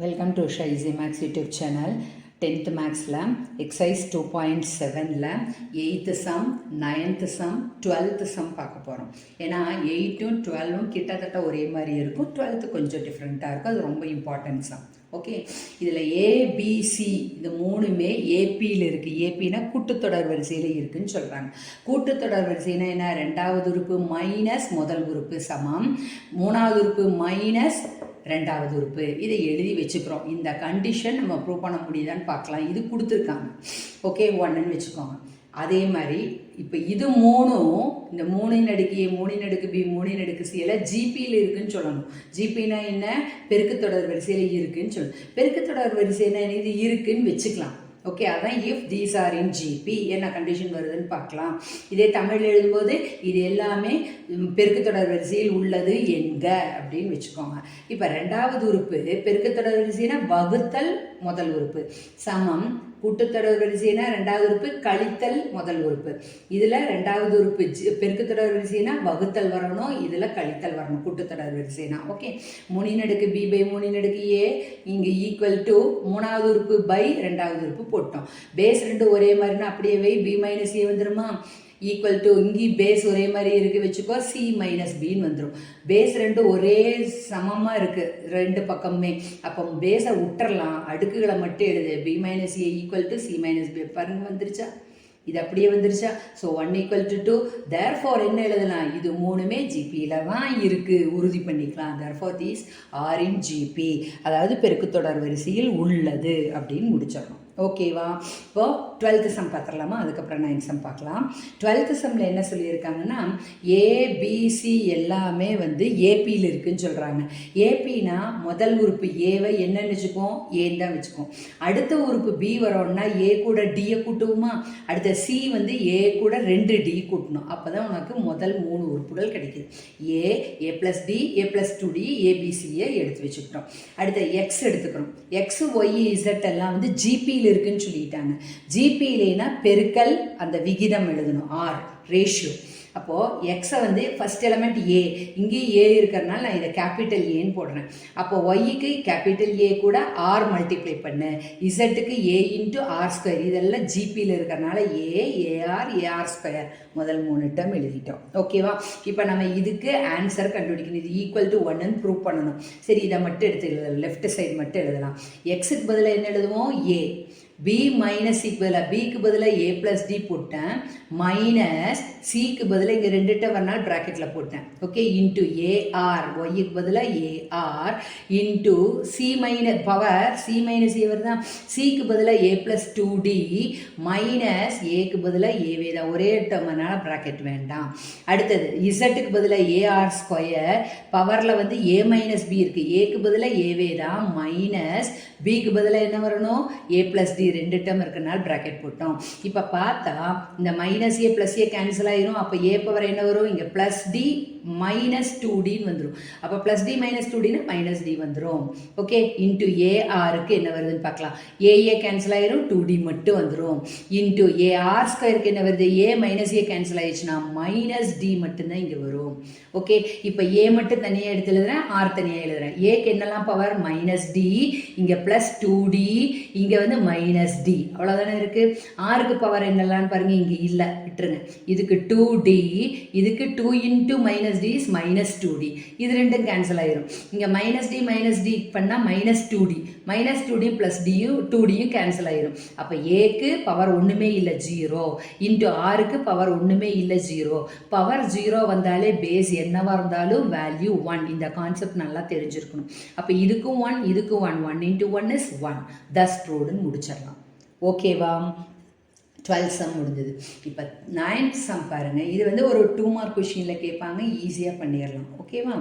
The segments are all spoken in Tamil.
வெல்கம் டு ஷைசி மேக்ஸ் யூடியூப் சேனல் டென்த்து மேக்ஸில் எக்ஸைஸ் டூ பாயிண்ட் செவனில் eighth sum ninth sum twelfth sum பார்க்க போகிறோம் ஏன்னா எயிட்டும் டுவெல்வும் கிட்டத்தட்ட ஒரே மாதிரி இருக்கும். டுவெல்த்து கொஞ்சம் டிஃப்ரெண்ட்டாக இருக்கும். அது ரொம்ப இம்பார்ட்டன்ட் சம் ஓகே இதில் ஏபிசி இது மூணுமே ஏபியில் இருக்குது ஏபினா கூட்டுத்தொடர் வரிசையில் இருக்குதுன்னு சொல்கிறாங்க கூட்டுத்தொடர் வரிசைனா என்ன? ரெண்டாவது உறுப்பு மைனஸ் முதல் உறுப்பு சமம். மூணாவது உறுப்பு மைனஸ் ரெண்டாவது உறுப்பு. இதை எழுதி வச்சுக்கிறோம். இந்த கண்டிஷன் நம்ம ப்ரூவ் பண்ண முடியுதான்னு பார்க்கலாம். இது கொடுத்துருக்காங்க. ஓகே ஒன்றுன்னு வச்சுக்கோங்க. அதே மாதிரி இப்போ இது மூணும் இந்த மூணின் அடுக்கு ஏ மூணின் அடுக்கு பி மூணின் அடுக்கு சி எல்லாம் ஜிபியில் இருக்குன்னு சொல்லணும். ஜிபினா என்ன? பெருக்குத்தொடர் வரிசையில் இருக்குன்னு சொல்லணும். பெருக்குத்தொடர் வரிசைனா என்ன? இது இருக்குன்னு வச்சுக்கலாம். ஓகே அதான் if these are in GP என்ன கண்டிஷன் வருதுன்னு பார்க்கலாம். இதே தமிழ் எழுதும்போது இது எல்லாமே பெருக்குத்தொடர் வரிசையில் உள்ளது என்க அப்படின்னு வச்சுக்கோங்க. இப்போ ரெண்டாவது உறுப்பு பெருக்குத்தொடர் வரிசைனா வகுத்தல் முதல் உறுப்பு. சமம் கூட்டுத்தொடர் வரிசைனா ரெண்டாவது உறுப்பு கழித்தல் முதல் உறுப்பு. இதில் ரெண்டாவது உறுப்பு ஜி- பெருக்குத்தொடர் வரிசைனா வகுத்தல் வரணும். இதில் கழித்தல் வரணும். கூட்டுத்தொடர் வரிசைனா ஓகே. மூணின் பி பை மூணின் ஏ இங்கே ஈக்குவல் டு மூணாவது உறுப்பு பை ரெண்டாவது உறுப்பு போட்டோம். பேஸ் ரெண்டு ஒரே மாதிரினா அப்படியே வை. பி மைனஸ் ஏ வந்துருமா? ஈக்குவல் டு இங்கே பேஸ் ஒரே மாதிரி இருக்கு வச்சுக்கோ சி மைனஸ் பின்னு வந்துடும் பேஸ் ரெண்டு ஒரே சமமாக இருக்குது ரெண்டு பக்கமுமே. அப்போ பேஸை விட்டுறலாம். அடுக்குகளை மட்டும் எழுது. B minus A equal to C minus B பாருங்க வந்துருச்சா? இது அப்படியே வந்துருச்சா? So one equal to two therefore என்ன எழுதலாம்? இது மூணுமே ஜிபியில் தான் இருக்குது உறுதி பண்ணிக்கலாம். Therefore these are in GP அதாவது பெருக்குத்தொடர் வரிசையில் உள்ளது அப்படின்னு முடிச்சிடணும். ஓகேவா இப்போ டுவெல்த்து சம் பார்த்துடலாமா? அதுக்கப்புறம் நைன்த் சம் பார்க்கலாம். டுவெல்த்து சம்மில் என்ன சொல்லியிருக்காங்கன்னா ஏபிசி எல்லாமே வந்து ஏபியில் இருக்குன்னு சொல்கிறாங்க ஏபினா முதல் உறுப்பு ஏவை என்னன்னு வச்சுக்குவோம். ஏன்னு தான் வச்சுக்குவோம். அடுத்த உறுப்பு பி வரோம்னா ஏ கூட டியை கூட்டுவோமா? அடுத்த சி வந்து ஏ கூட ரெண்டு டி கூட்டணும். அப்போ தான் உனக்கு முதல் மூணு உறுப்புகள் கிடைக்குது. A A plus D A plus two D ஏபிசியை எடுத்து வச்சுக்கிட்டோம். அடுத்த எக்ஸ் எடுத்துக்கிறோம். எக்ஸ் ஒய் இசட் எல்லாம் வந்து ஜிபியில் இருக்குன்னு சொல்லிட்டாங்க. ஜிபியிலேனா பெருக்கல் அந்த விகிதம் எழுதணும் ஆர் ரேஷியோ அப்போது எக்ஸை வந்து ஃபஸ்ட் எலமெண்ட் ஏ இங்கேயும் ஏ இருக்கிறனால நான் இதை கேபிட்டல் ஏன்னு போடுறேன். அப்போ ஒய்க்கு கேபிட்டல் ஏ கூட ஆர் மல்டிப்ளை பண்ணு. இசட்டுக்கு ஏ இன்ட்டு ஆர் ஸ்கொயர் இதெல்லாம் ஜிபியில் இருக்கிறனால ஏ ஏஆர் ஏஆர் ஸ்கொயர் முதல் மூணு டேர்ம் எழுதிட்டோம். ஓகேவா இப்போ நம்ம இதுக்கு ஆன்சர் கண்டுபிடிக்கணும். இது ஈக்குவல் டு ஒன்னு ப்ரூவ் பண்ணணும். சரி இதை மட்டும் எடுத்து எழுதலாம். லெஃப்ட் சைடு மட்டும் எழுதலாம். எக்ஸுக்கு பதிலாக என்ன எழுதுவோம்? ஏ பி மைனஸ் சிக்கு பதிலாக பிக்கு பதிலாக ஏ ப்ளஸ் டி போட்டேன். மைனஸ் சிக்கு பதிலாக இங்கே ரெண்டு டவர்னால் ப்ராக்கெட்டில் போட்டேன். ஓகே இன்ட்டு ஏஆர் ஒய்க்கு பதிலாக AR into C minus power C minus A தான் சிக்கு பதிலாக A plus two D minus ஏக்கு பதிலாக ஏவே தான் ஒரே டேர்ம்னால ப்ராக்கெட் வேண்டாம். அடுத்தது இசட்டுக்கு பதிலாக ஏஆர் ஸ்கொயர் பவரில் வந்து ஏ மைனஸ் பி இருக்குது ஏக்கு பதிலாக ஏவே தான் மைனஸ் பிக்கு பதிலாக என்ன வரணும்? ஏ ப்ளஸ் டி ரெண்டு டேர்ம் இருக்கனால ப்ராக்கெட் போட்டோம். இப்போ பார்த்தா இந்த minus A plus A cancel ஆயிரும். அப்போ ஏ பவர் என்ன வரும்? இங்கே ப்ளஸ் டி மைனஸ் டூ டின்னு வந்துடும் அப்போ ப்ளஸ் டி மைனஸ் டூ டின்னு மைனஸ் டி வந்துடும் ஓகே இன்ட்டு ஏஆருக்கு என்ன வருதுன்னு பார்க்கலாம். ஏஏ கேன்சல் ஆயிரும். டூ டி மட்டும் வந்துடும் இன்ட்டு ஏஆர் ஸ்கொயருக்கு என்ன வருது? ஏ மைனஸ் ஏ கேன்சல் ஆயிடுச்சுன்னா மைனஸ் டி மட்டும்தான் இங்கே வரும். ஓகே இப்போ ஏ மட்டும் தனியாக எடுத்து எழுதுறேன் ஆர் தனியாக எழுதுறேன். ஏக்கு என்னெல்லாம் பவர் மைனஸ் டி இங்கே ப்ளஸ் டூ டி இங்கே வந்து மைனஸ் டி அவ்வளோதானே இருக்குது ஆருக்கு பவர் என்னெல்லாம் பாருங்கள் இங்கே இல்லை. விட்டுருங்க. இதுக்கு டூ டி இதுக்கு two into minus D is minus two D இது ரெண்டும் கேன்சல் ஆயிரும். இங்கே மைனஸ் டி மைனஸ் டி பண்ணால் minus two D minus two D plus டியும் two டியும் கேன்சல் ஆயிரும். அப்போ ஏக்கு பவர் ஒன்றுமே இல்லை ஜீரோ இன்ட்டு ஆருக்கு பவர் ஒன்றுமே இல்லை ஜீரோ பவர் ஜீரோ வந்தாலே பேஸ் என்னவாக இருந்தாலும் வேல்யூ ஒன் இந்த கான்செப்ட் நல்லா தெரிஞ்சிருக்கணும். அப்போ இதுக்கும் ஒன் இதுக்கும் one one into one is one thus ப்ரூவ்டுன்னு முடிச்சிடலாம். ஓகேவா? டுவெல்த் சம் முடிஞ்சது. இப்போ நைன்த் சம் பாருங்கள் இது வந்து ஒரு டூ மார்க் கொஷினில் கேட்பாங்க ஈஸியாக பண்ணிடலாம் ஓகேவா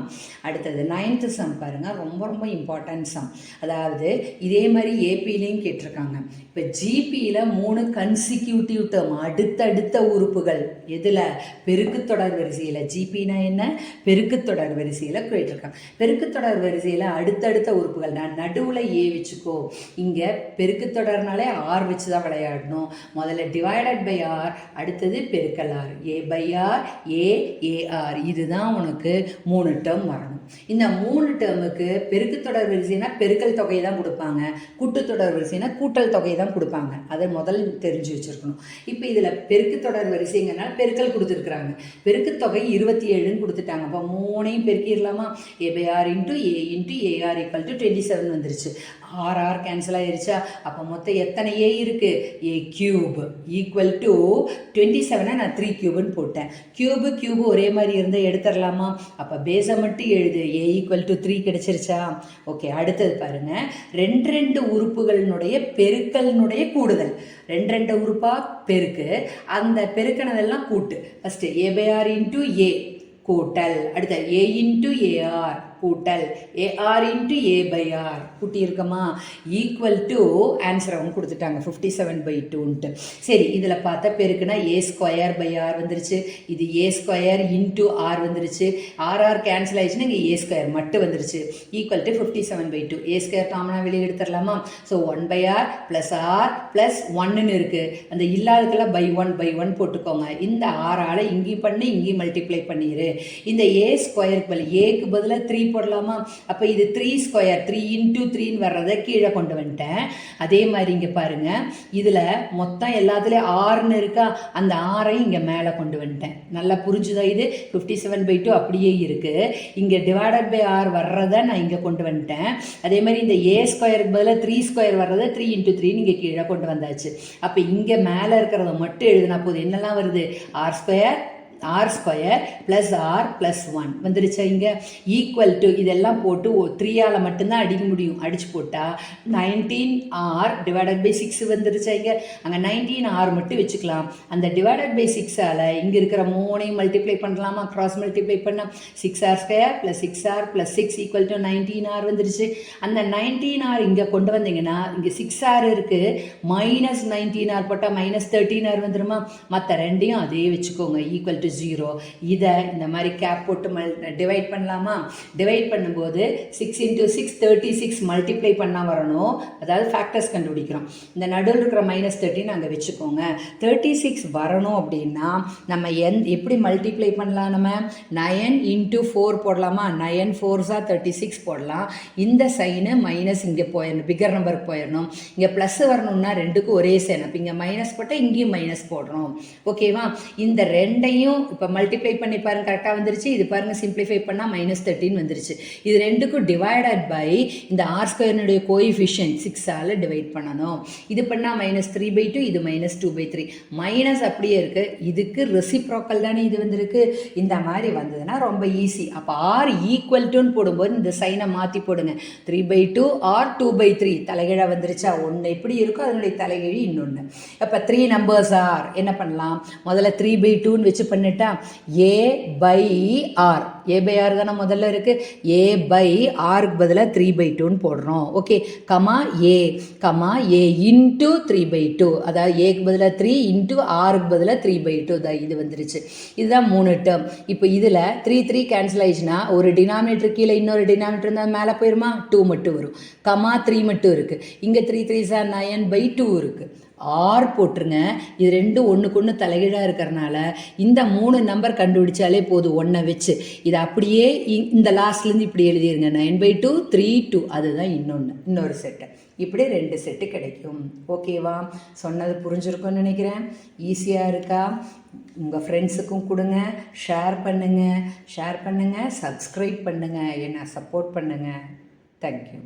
அடுத்தது நைன்த்து சம் பாருங்கள் ரொம்ப ரொம்ப இம்பார்ட்டன்ட் சம் அதாவது இதே மாதிரி ஏபிலையும் கேட்டிருக்காங்க. இப்போ ஜிபியில் மூணு கன்சிக்யூட்டிவ் டேர்ம் அடுத்தடுத்த உறுப்புகள். எதில்? பெருக்குத்தொடர் வரிசையில். ஜிபினா என்ன? பெருக்குத்தொடர் வரிசையில் கேட்டிருக்காங்க. பெருக்குத்தொடர் வரிசையில் அடுத்தடுத்த உறுப்புகள். நான் நடுவில் ஏ வச்சுக்கோ. இங்கே பெருக்குத்தொடர்னாலே ஆர் வச்சு தான் விளையாடணும். முதல்ல டிவைடட் பை ஆர் அடுத்தது பெருக்கல் R A by R A AR இதுதான் உனக்கு மூணு டேர்ம் வரணும். இந்த மூணு டேர்முக்கு பெருக்கு தொடர் வரிசைனா பெருக்கல் தொகையை தான் கொடுப்பாங்க. கூட்டு தொடர் வரிசைனா கூட்டல் தொகையை தான் கொடுப்பாங்க. அதை முதல் தெரிஞ்சு வச்சுருக்கணும். இப்போ இதில் பெருக்கு தொடர் வரிசைங்கனால பெருக்கல் கொடுத்துருக்குறாங்க. பெருக்கு தொகை இருபத்தி ஏழுன்னு கொடுத்துட்டாங்க. அப்போ மூணையும் பெருக்கிடலாமா A by R into A into AR equal to twenty seven வந்துருச்சு. ஆர் ஆர் கேன்சல் ஆயிருச்சா? அப்போ மொத்தம் எத்தனை ஏ இருக்குது A cube equal to twenty செவனை நான் த்ரீ கியூப்னு போட்டேன். கியூபு கியூபு ஒரே மாதிரி இருந்தால் எடுத்துடலாமா அப்போ பேஸை மட்டும் எழுது. ஏ ஈக்குவல் டு த்ரீ கிடச்சிருச்சா? ஓகே அடுத்தது பாருங்கள் ரெண்டு ரெண்டு உறுப்புகளினுடைய பெருக்கலினுடைய கூடுதல். ரெண்டு ரெண்டு உறுப்பாக பெருக்கு. அந்த பெருக்கினதெல்லாம் கூட்டு. First A by R into A கூட்டல். அடுத்த ஏ இன்ட்டு ஏஆர் கூட்டல். A R into A by R கூட்டியிருக்கமா equal to answer அவங்க கொடுத்துட்டாங்க. ஃபிஃப்டி செவன் பை டூன்ட்டு சரி இதில் பார்த்தா பெருக்குன்னா ஏ ஸ்கொயர் பை ஆர் வந்துருச்சு. இது ஏ ஸ்கொயர் இன்ட்டு ஆர் வந்துருச்சு. ஆர் ஆர் கேன்சல் ஆயிடுச்சுன்னா இங்கே ஏ ஸ்கொயர் மட்டும் வந்துருச்சு. Equal to fifty seven by two a square காமனாக வெளியே எடுத்துடலாமா? So one by r plus R plus ஒன்னுன்னு இருக்குது அந்த இல்லாததுக்கெல்லாம் பை ஒன் பை ஒன் போட்டுக்கோங்க. இந்த ஆறால் இங்கேயும் பண்ணி இங்கேயும் மல்டிப்ளை பண்ணிடு இந்த ஏ ஸ்கொயருக்கு பதில் ஏக்கு பதிலாக த்ரீ போடலாமா? அப்போ இது த்ரீ ஸ்கொயர் த்ரீ இன்டூ த்ரீன்னு வர்றதை கீழே கொண்டு வந்துட்டேன். அதே மாதிரி இங்கே பாருங்கள் இதில் மொத்தம் எல்லாத்துலேயும் ஆறுன்னு இருக்கா? அந்த ஆறையும் இங்கே மேலே கொண்டு வந்துட்டேன். நல்லா புரிஞ்சுதா இது? ஃபிஃப்டி செவன் பை டூ அப்படியே இருக்குது இங்கே டிவைடட் பை ஆர் வர்றதை நான் இங்கே கொண்டு வந்துட்டேன். அதே மாதிரி இந்த ஏ ஸ்கொயருக்கு பதிலாக த்ரீ ஸ்கொயர் வர்றதை த்ரீ இன்ட்டு த்ரீ இங்கே கீழே கொண்டு வந்தாச்சு. அப்போ இங்கே மேலே இருக்கிறத மட்டும் எழுதினா போது என்னெல்லாம் வருது? R square r square plus r plus one வந்துருச்சா இங்கே? ஈக்குவல் டு இதெல்லாம் போட்டு த்ரீயால் மட்டும்தான் அடிக்க முடியும். அடிச்சு போட்டால் nineteen r divided by six வந்துருச்சா இங்கே? அங்கே நைன்டீன் ஆர் மட்டும் வச்சுக்கலாம். அந்த டிவைடட் பை சிக்ஸால் இங்கே இருக்கிற மூணையும் மல்டிப்ளை பண்ணலாமா? க்ராஸ் மல்டிப்ளை பண்ணால் six r square plus six r plus six equal to nineteen r வந்துருச்சு. அந்த நைன்டீன் ஆர் இங்கே கொண்டு வந்தீங்கன்னா இங்கே சிக்ஸ் ஆர் இருக்குது மைனஸ் நைன்டீன் ஆர் போட்டால் மைனஸ் தேர்ட்டீன் ஆர் வந்துருமா? மற்ற ரெண்டையும் அதே வச்சுக்கோங்க. ஈக்குவல் டு ஜீரோ இதை இந்த மாதிரி கேப் போட்டு மல் டிவைட் பண்ணலாமா? டிவைட் பண்ணும்போது six into six thirty six multiply பண்ணால் வரணும். அதாவது ஃபேக்டர்ஸ் கண்டுபிடிக்கிறோம். இந்த நடுவில் இருக்கிற மைனஸ் தேர்ட்டின்னு அங்கே வச்சுக்கோங்க. தேர்ட்டி சிக்ஸ் வரணும் அப்படின்னா நம்ம எந் எப்படி மல்டிப்ளை பண்ணலாம் நம்ம? நயன் இன்ட்டு ஃபோர் போடலாமா? நயன் ஃபோர்ஸாக தேர்ட்டி சிக்ஸ் போடலாம். இந்த சைனு மைனஸ் இங்கே போயிடணும் பிகர் நம்பருக்கு போயிடணும் இங்கே ப்ளஸ் வரணும்னா ரெண்டுக்கும் ஒரே சைன் அப்போ இங்கே மைனஸ் போட்டால் இங்கேயும் மைனஸ் போடுறோம். ஓகேவா இந்த ரெண்டையும் இப்போ மல்டிப்ளை பண்ணி பாருங்க கரெக்டாக வந்துருச்சு. இது பாருங்கள் சிம்பிளிஃபை பண்ணால் மைனஸ் தேர்ட்டின் வந்துருச்சு. இது ரெண்டுக்கும் டிவைடட் பை இந்த ஆர் ஸ்கொயர்னுடைய கோஎஃபிஷியன்ட் சிக்ஸால் டிவைட் பண்ணணும். இது பண்ணால் மைனஸ் த்ரீ பை டூ இது minus two by three minus அப்படியே இருக்குது இதுக்கு ரெசிப்ரோக்கல் தானே இது வந்திருக்கு. இந்த மாதிரி வந்ததுன்னா ரொம்ப ஈஸி அப்போ ஆர் ஈக்குவல் டுன்னு போடும்போது இந்த சைனை மாற்றி போடுங்க. Three by two or two by three தலைகீழாக வந்துருச்சா? ஒன்று எப்படி இருக்கோ அதனுடைய தலைகீழி இன்னொன்று அப்போ த்ரீ நம்பர்ஸ் ஆர் என்ன பண்ணலாம்? முதல்ல த்ரீ பை டூன்னு வச்சு பண்ணிட்டா a by r a by r தானே முதல்ல இருக்குது ஏ பை ஆருக்கு பதிலாக த்ரீ பை டூன்னு போடுறோம். Okay comma a comma a into three by two அதாவது ஏக்கு பதிலாக த்ரீ இன்ட்டு ஆருக்கு பதிலாக த்ரீ பை டூ தான் இது வந்துருச்சு. இதுதான் மூணு டேர்ம் இப்போ இதில் த்ரீ த்ரீ கேன்சல் ஆயிடுச்சுன்னா ஒரு டினாமினேட்டர் கீழே இன்னொரு டினாமினேட்டர் இருந்தால் மேலே போயிருமா? டூ மட்டும் வரும். கமா த்ரீ மட்டும் இருக்குது இங்கே three three sir nine by two இருக்குது ஆர் போட்டுருங்க. இது ரெண்டும் ஒன்றுக்கு ஒன்று தலைகீழாக இருக்கிறனால இந்த மூணு நம்பர் கண்டுபிடிச்சாலே போதும் ஒன்றை வச்சு. இது அப்படியே இந்த லாஸ்ட்லேருந்து இப்படி எழுதிருங்க. Nine by two three two அதுதான் இன்னொன்று இன்னொரு செட்டு இப்படி ரெண்டு செட்டு கிடைக்கும். ஓகேவா சொன்னது புரிஞ்சிருக்கும்னு நினைக்கிறேன். ஈஸியாக இருக்கா? உங்கள் ஃப்ரெண்ட்ஸுக்கும் கொடுங்க. ஷேர் பண்ணுங்கள் ஷேர் பண்ணுங்கள் சப்ஸ்கிரைப் பண்ணுங்கள் என்னை சப்போர்ட் பண்ணுங்கள் தேங்க்யூ